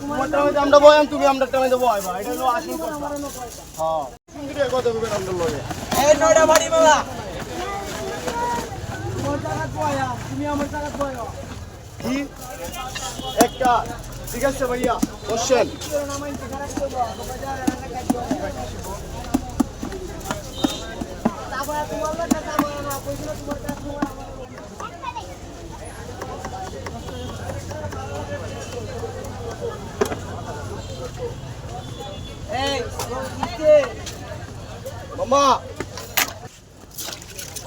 তোমার আমরা বয়াম তুমি আমরা টাইমে বয় ভাই। এটা হলো আসল কথা। হ্যাঁ। কত হবে আমরা লগে এই নয়টা বাড়ি মামা কি? একটা। ঠিক আছে ভাইয়া বসেন। এই মামা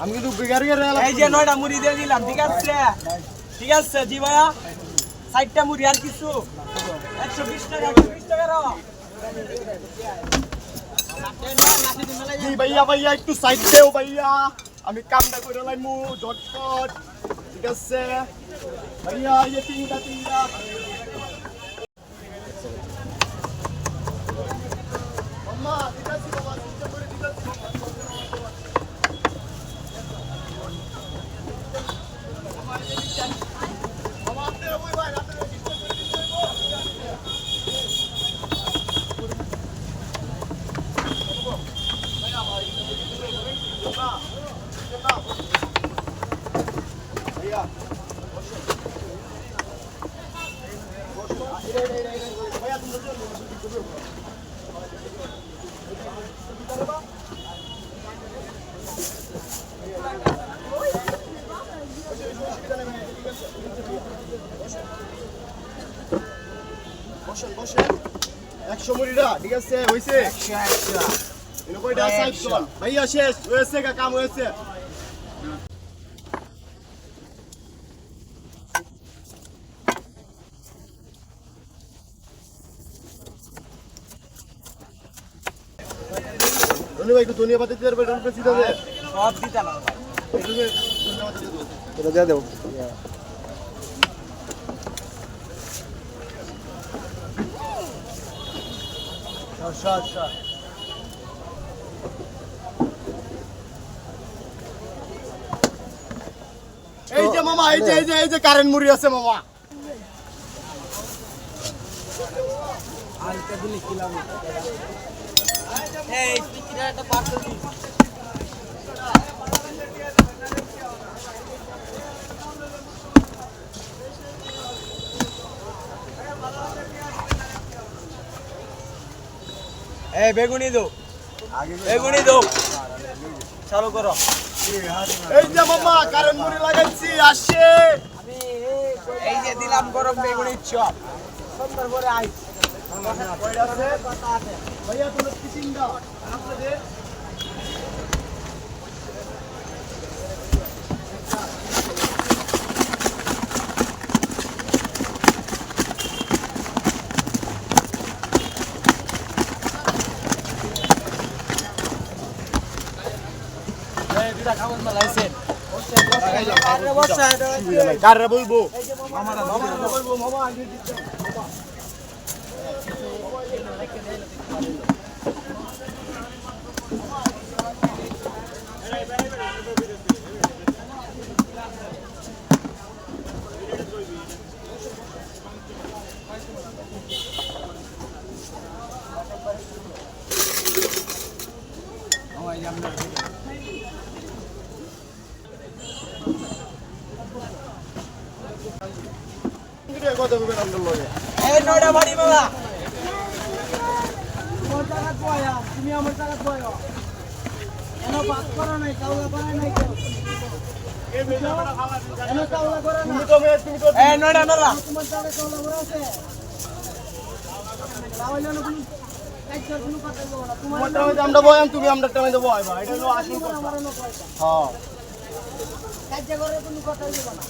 আমি কিন্তু বিগার এই যে নয়টা মুড়ি দিয়ে দিলাম ঠিক আছে? ঠিক আছে জি ভাইয়া। ষাটটা মুড়ি আর কিছু। একশো বিশ টাকা একশো বিশ টাকা রাও। জি ভাইয়া ভাইয়া একটু সাইড দেও ভাইয়া। আমি কামটা করে লাইমু ঝটপট। ঠিক আছে? ভাইয়া এই যে তিনটা তিনটা। মাম্মা ঠিক আছে বাবা চিন্তা করে ঠিক আছে মামা আপনারা বই ভাই আপনারা চিন্তা করে দিতে ভাইয়া ভাইয়া তুমি বসেন বসেন। একশো মুড়িটা ঠিক আছে? হয়েছে এনে কয়টা সাইড কর ভাইয়া শেষ। হয়েছে কাম হয়েছে। একটু ধনিয়া পাতা দিতে পারবে? সব দিতে না। এটা দিয়ে দেবো। এই যে মামা এই যে এই যে এই যে কারেন্ট মুড়ি আছে মামা। এই একটা এই বেগুনি দো। বেগুনি দো। চালু করো। এই যে মামা কারেন্ট মুড়ি লাগাইছি আসছে। এই যে দিলাম গরম বেগুনির চপ। সুন্দর করে আইস ভাইয়া তোমার চিন্তা? আপনাদের কাররা বলব বলব মামা আগে দিতে কত হবে আমরা লগে এই নয়টা বাড়ি মামা তুমি আমার টাকা পাও এন বাদ করো নাই কাউলা করে নাই কেউ এন কাউলা করে না তুমি তো মেয়ে তুমি তো এই নয়টা নলা তোমার টাকা কাউলা করে আছে? তাহলে না কোনো কাজের কোনো কথা বলব না। তোমার তোমার টাইমে আমরা বয়াম তুমি আমরা টাইমে বয় এটা হলো আসল কথা আমার না পয়সা। হ্যাঁ। কাজে করে কোনো কথা না।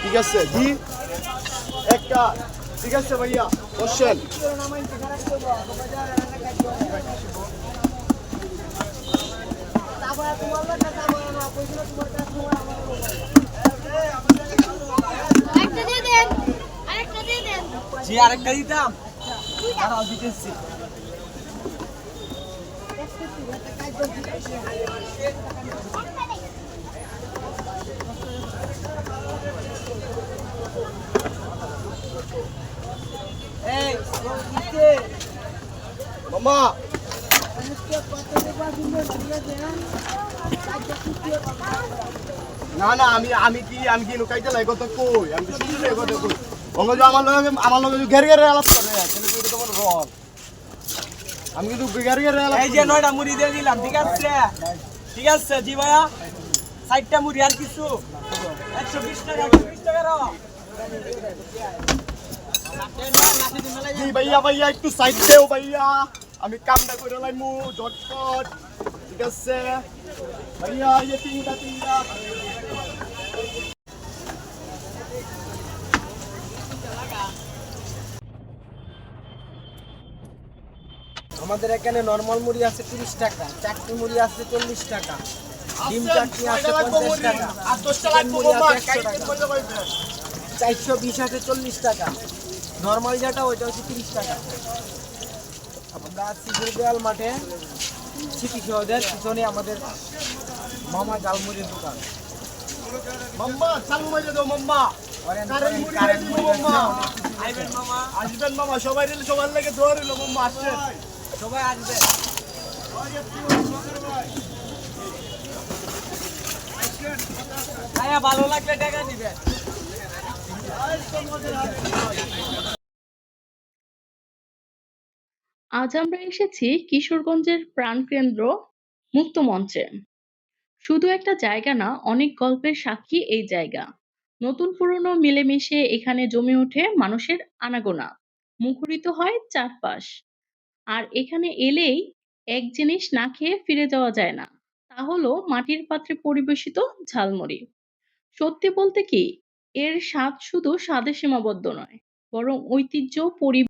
ঠিক আছে জি একটা ঠিক আছে ভাইয়া বসেন। কেউ না মাইন্ড খারাপ করব বাজার না না আমি আমি কি আমি কি লুকাইতে লাগে কত কই? আমি শুনতে লাগে কত কই। অঙ্গজ আমার লগে আমার লগে ঘের ঘের আলাপ করে তাহলে তুই তো মনে আমি কিন্তু ঘের ঘের আলাপ এই যে নয়টা মুড়ি দিয়ে দিলাম ঠিক আছে? ঠিক আছে জি ভাইয়া। ষাটটা মুড়ি আর কিছু? একশো বিশ টাকা একশো বিশ টাকা জি ভাইয়া ভাইয়া একটু সাইড দেও ভাইয়া। আমি কামটা করে লাইমু ঝটপট। ঠিক আছে? ভাইয়া তিনটা তিনটা। আমাদের এখানে নর্মাল মুড়ি আছে তিরিশ টাকা চারটি মুড়ি আছে চল্লিশ টাকা ডিম চাটনি আছে পঞ্চাশ টাকা চারশো বিশ আছে চল্লিশ টাকা। নর্মাল যেটা ওইটা হচ্ছে তিরিশ টাকা। আমরা গুরুদেয়াল মাঠে সিটি সহজের পিছনে আমাদের মামা জালমুড়ির দোকান। মাম্মা চালু দাও মাম্মা। আসবেন মামা। সবাই রিল সবার লেগে দোয়া রইল মাম্মা আসছেন সবাই আসবে। ভাইয়া ভালো লাগলে টাকা দিবেন। আজ আমরা এসেছি কিশোরগঞ্জের প্রাণকেন্দ্র মুক্ত মঞ্চে শুধু একটা জায়গা না, অনেক গল্পের সাক্ষী এই জায়গা। নতুন পুরনো মিলেমিশে এখানে জমে ওঠে মানুষের আনাগোনা। মুখরিত হয় চারপাশ। আর এখানে এলেই এক জিনিস না খেয়ে ফিরে যাওয়া যায় না। তা হলো মাটির পাত্রে পরিবেশিত ঝালমুড়ি। সত্যি বলতে কি এর স্বাদ শুধু স্বাদে সীমাবদ্ধ নয় বরং ঐতিহ্য পরি